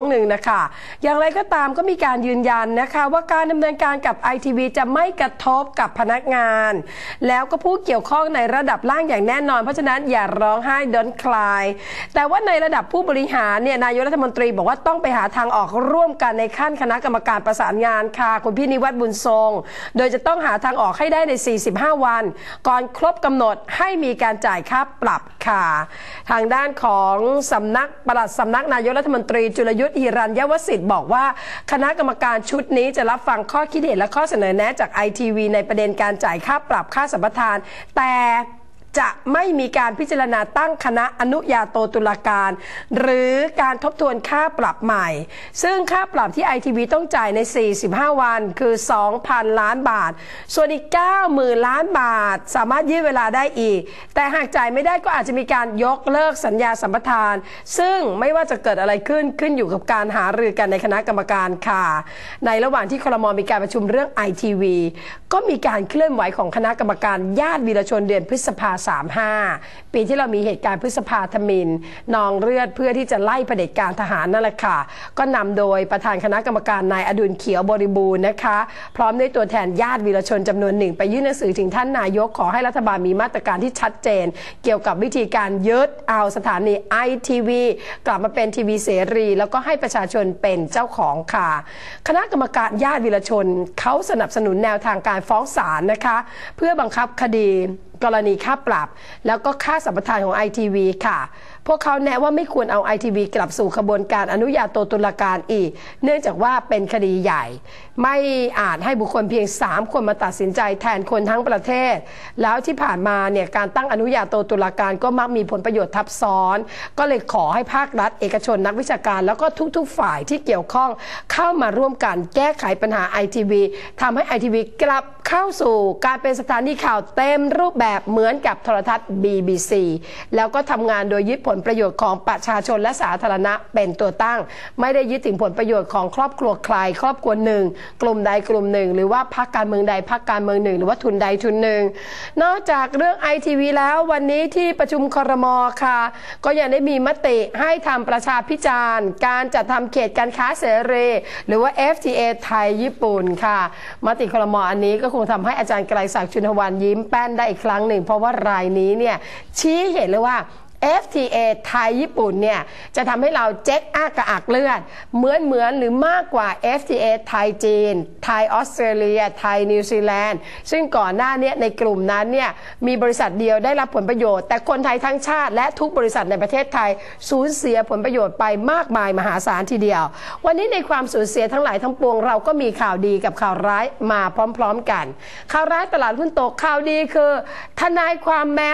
หนึ่งนะคะ อย่างไรก็ตามก็มีการยืนยันนะคะว่าการดำเนินการกับไอทีวีจะไม่กระทบกับพนักงาน แล้วก็ผู้เกี่ยวข้องในระดับล่างอย่างแน่นอน เพราะฉะนั้นอย่าร้องไห้ดอนคลาย แต่ว่าในระดับผู้บริหารเนี่ยนายกรัฐมนตรีบอกว่าต้องไปหาทางออกร่วมกันในขั้นคณะกรรมการประสานงานค่ะคุณพี่นิวัฒน์บุญทรง โดยจะต้องหาทางออกให้ได้ใน 45 วัน ก่อนครบกำหนดให้มีการจ่ายค่าปรับค่ะ ทางด้านของสำนักปลัดสำนักนายกรัฐมนตรีจุลยุทธฮิรัญยวสิทธิ์บอกว่า คณะกรรมการชุดนี้จะรับฟังข้อคิดเห็นและข้อเสนอแนะจากไอทีวีในประเด็นการจ่ายค่าปรับค่าสัมปทาน แต่ จะไม่มีการพิจารณาตั้งคณะอนุญาโตตุลาการ หรือการทบทวนค่าปรับใหม่ ซึ่งค่าปรับที่ไอทีวีต้องจ่ายใน 45 วันคือ 2,000 ล้านบาท ส่วนอีก 90,000 ล้านบาท สามารถยืดเวลาได้อีก แต่หากจ่ายไม่ได้ก็อาจจะมีการยกเลิกสัญญาสัมปทาน ซึ่งไม่ว่าจะเกิดอะไรขึ้นขึ้นอยู่กับการหารือกันในคณะกรรมการค่ะ ในระหว่างที่คลมมีการประชุมเรื่องไอทีวีก็มีการเคลื่อนไหวของคณะกรรมการญาติวีรชนเดือนพฤษภา35 ปีที่เรามีเหตุการณ์พฤษภาธมินนองเลือดเพื่อที่จะไล่เผด็จการทหารนั่นแหละค่ะ ก็นำโดยประธานคณะกรรมการนายอดุลเขียวบริบูรณ์นะคะ พร้อมด้วยตัวแทนญาติวีรชนจำนวนหนึ่ง ไปยื่นหนังสือถึงท่านนายกขอให้รัฐบาลมีมาตรการที่ชัดเจน เกี่ยวกับวิธีการยึดเอาสถานีไอทีวีกลับมาเป็นทีวีเสรี แล้วก็ให้ประชาชนเป็นเจ้าของค่ะ คณะกรรมการญาติวีรชนเขาสนับสนุนแนวทางการฟ้องศาลนะคะ เพื่อบังคับคดี กรณีค่าปรับ แล้วก็ค่าสัมปทานของไอทีวีค่ะ พวกเขาแนะว่าไม่ควรเอาไอทีวีกลับสู่ขบวนการอนุญาโตตุลาการอีก เนื่องจากว่าเป็นคดีใหญ่ ไม่อาจให้บุคคลเพียง 3 คนมาตัดสินใจแทนคนทั้งประเทศ แล้วที่ผ่านมาเนี่ยการตั้งอนุญาโตตุลาการก็มักมีผลประโยชน์ทับซ้อน ก็เลยขอให้ภาครัฐ เอกชนนักวิชาการ แล้วก็ทุกๆ ฝ่ายที่เกี่ยวข้องเข้ามาร่วมกันแก้ไขปัญหาไอทีวีทำให้ไอทีวีกลับเข้าสู่การเป็นสถานีข่าวเต็มรูปแบบเหมือนกับโทรทัศน์ BBC แล้วก็ทำงานโดยยึดผลประโยชน์ของประชาชนและสาธารณะเป็นตัวตั้ง ไม่ได้ยึดถึงผลประโยชน์ของครอบครัวใคร ครอบครัวหนึ่ง กลุ่มใดกลุ่มหนึ่ง หรือว่าพรรคการเมืองใดพรรคการเมืองหนึ่ง หรือว่าทุนใดทุนหนึ่ง นอกจากเรื่องไอทีวีแล้ววันนี้ที่ประชุมครมค่ะ ก็ยังได้มีมติให้ทำประชาพิจารณ์ การจัดทำเขตการค้าเสรีหรือว่า FTA ไทยญี่ปุ่นค่ะมติครมอันนี้ก็คงทำให้อาจารย์ไกรศักดิ์ชุนทวันยิ้มแป้นได้อีกครั้งหนึ่ง เพราะว่ารายนี้เนี่ยชี้เห็นเลยว่า FTA ไทยญี่ปุ่นเนี่ยจะทำให้เราเจ๊กอากระอักเลือด เหมือนเหมือนหรือมากกว่า FTA ไทยจีน ไทยออสเตรเลีย ไทยนิวซีแลนด์ ซึ่งก่อนหน้านี้ในกลุ่มนั้นเนี่ยมีบริษัทเดียวได้รับผลประโยชน์ แต่คนไทยทั้งชาติและทุกบริษัทในประเทศไทยสูญเสียผลประโยชน์ไปมากมายมหาศาลทีเดียว วันนี้ในความสูญเสียทั้งหลายทั้งปวงเราก็มีข่าวดีกับข่าวร้ายมาพร้อม ๆกัน ข่าวร้ายตลาดหุ้นตกข่าวดีคือ ทนายความแม้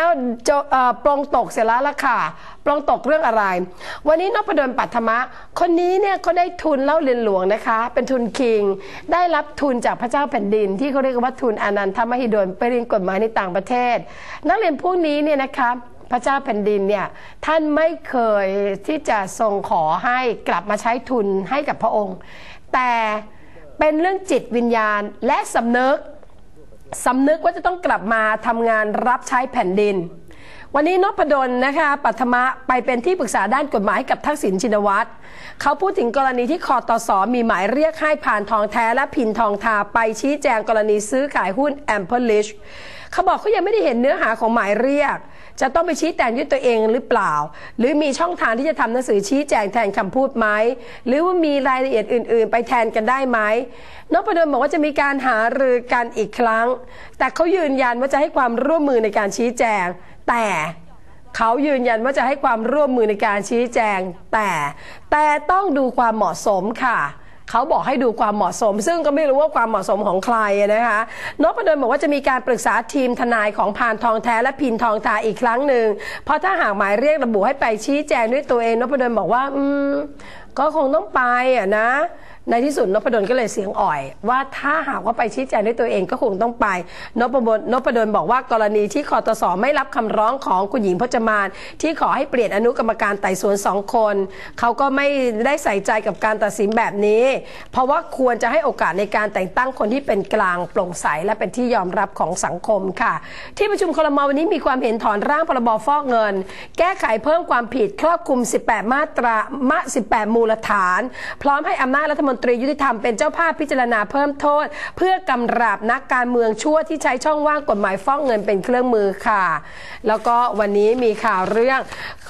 จะปลงตกเสียแล้วละค่ะ ปลงตกเรื่องอะไร วันนี้นพดลปัทมะ คนนี้เนี่ยเขาได้ทุนเล่าเรียนหลวงนะคะ เป็นทุนคิง ได้รับทุนจากพระเจ้าแผ่นดิน ที่เขาเรียกว่าทุนอนันทมหิดลไปเรียนกฎหมายในต่างประเทศ นักเรียนพวกนี้เนี่ยนะคะพระเจ้าแผ่นดินเนี่ยท่านไม่เคยที่จะทรงขอให้กลับมาใช้ทุนให้กับพระองค์ แต่เป็นเรื่องจิตวิญญาณและสำนึกสำนึกว่าจะต้องกลับมาทำงานรับใช้แผ่นดิน วันนี้นพดลนะคะปัทมะไปเป็นที่ปรึกษาด้านกฎหมายกับทักษิณชินวัตรเขาพูดถึงกรณีที่คอตสอมีหมายเรียกให้ผ่านทองแท้และพินทองทาไปชี้แจงกรณีซื้อขายหุ้นแอมเพลลิชเขาบอกเขายังไม่ได้เห็นเนื้อหาของหมายเรียก จะต้องไปชี้แจงด้วยตัวเองหรือเปล่า หรือมีช่องทางที่จะทำหนังสือชี้แจงแทนคำพูดไหมหรือว่ามีรายละเอียดอื่น ๆ ไปแทนกันได้ไหมนพดลบอกว่าจะมีการหารือกันอีกครั้ง แต่เขายืนยันว่าจะให้ความร่วมมือในการชี้แจง แต่เขายืนยันว่าจะให้ความร่วมมือในการชี้แจง แต่แต่ต้องดูความเหมาะสมค่ะเขาบอกให้ดูความเหมาะสม ซึ่งก็ไม่รู้ว่าความเหมาะสมของใครนะคะนพดลบอกว่าจะมีการปรึกษาทีมทนายของพานทองแท้และพินทองทาอีกครั้งหนึ่งเพราะถ้าหากหมายเรียกระบุให้ไปชี้แจงด้วยตัวเองนพดลบอกว่า อืมก็คงต้องไปอะนะ ในที่สุดนพดลก็เลยเสียงอ่อย ว่าถ้าหากว่าไปชี้แจงด้วยตัวเองก็คงต้องไปนพดลนพดลบอกว่ากรณีที่คอตสไม่รับคำร้องของคุณหญิงพจมาน ที่ขอให้เปลี่ยนอนุกรรมการไต่สวนสองคนเขาก็ไม่ได้ใส่ใจกับการตัดสินแบบนี้ เพราะว่าควรจะให้โอกาสในการแต่งตั้งคนที่เป็นกลางโปร่งใสและเป็นที่ยอมรับของสังคมค่ะ ที่ประชุมคลมวันนี้มีความเห็นถอนร่างพรบฟอกเงิน แก้ไขเพิ่มความผิดครอบคลุม 18 มาตรามา18 มูลฐาน พร้อมให้อำนาจรัฐมนตรียุติธรรมเป็นเจ้าภาพพิจารณาเพิ่มโทษ เพื่อกำราบนักการเมืองชั่วที่ใช้ช่องว่างกฎหมายฟ้อกเงินเป็นเครื่องมือค่ะ แล้วก็วันนี้มีข่าวเรื่อง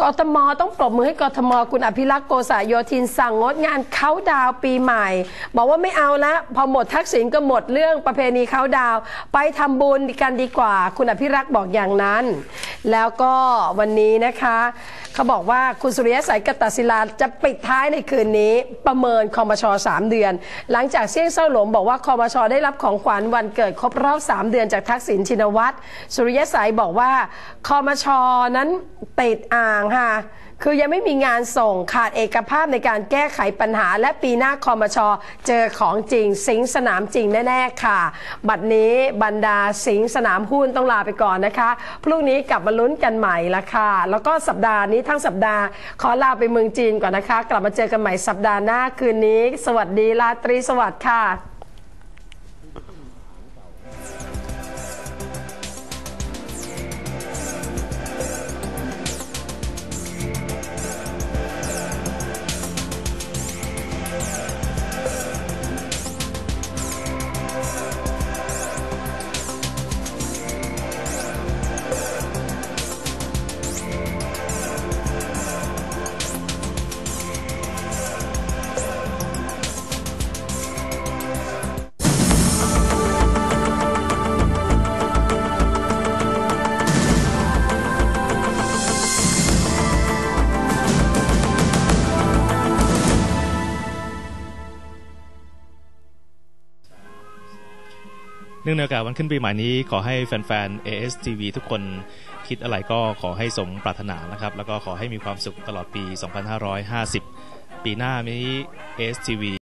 กทมต้องปรบมือให้กทมคุณอภิรักษ์โกษาโยธินสั่งงดงานเขาดาวปีใหม่ บอกว่าไม่เอาละพอหมดทักษิณก็หมดเรื่องประเพณีเขาดาว ไปทำบุญกันดีกว่า คุณอภิรักษ์บอกอย่างนั้น แล้วก็วันนี้นะคะ เขาบอกว่าคุณสุริยะสายกตศิลาจะปิดท้ายในคืนนี้ประเมินคอมช3เดือน หลังจากเสี่ยงเศร้าหลงบอกว่าคอมชได้รับของขวัญวันเกิดครบรอบ 3 เดือนจากทักษิณชินวัตรสุริยะสายบอกว่าคอมชนั้นติดอ่างค่ะ คือยังไม่มีงานส่งขาดเอกภาพในการแก้ไขปัญหา และปีหน้าคอมชอเจอของจริง สิงสนามจริงแน่ ๆ ค่ะ บัดนี้บรรดาสิงสนามหุ้นต้องลาไปก่อนนะคะ พรุ่งนี้กลับมาลุ้นกันใหม่ละค่ะ แล้วก็สัปดาห์นี้ทั้งสัปดาห์ ขอลาไปเมืองจีนก่อนนะคะ กลับมาเจอกันใหม่สัปดาห์หน้าคืนนี้ สวัสดีราตรีสวัสดิ์ค่ะ เนื่องในโอกาสวันขึ้นปีใหม่นี้ ขอให้แฟนๆ ASTV ทุกคนคิดอะไรก็ขอให้สมปรารถนานะครับ แล้วก็ขอให้มีความสุขตลอดปี 2550 ปีหน้านี้ ASTV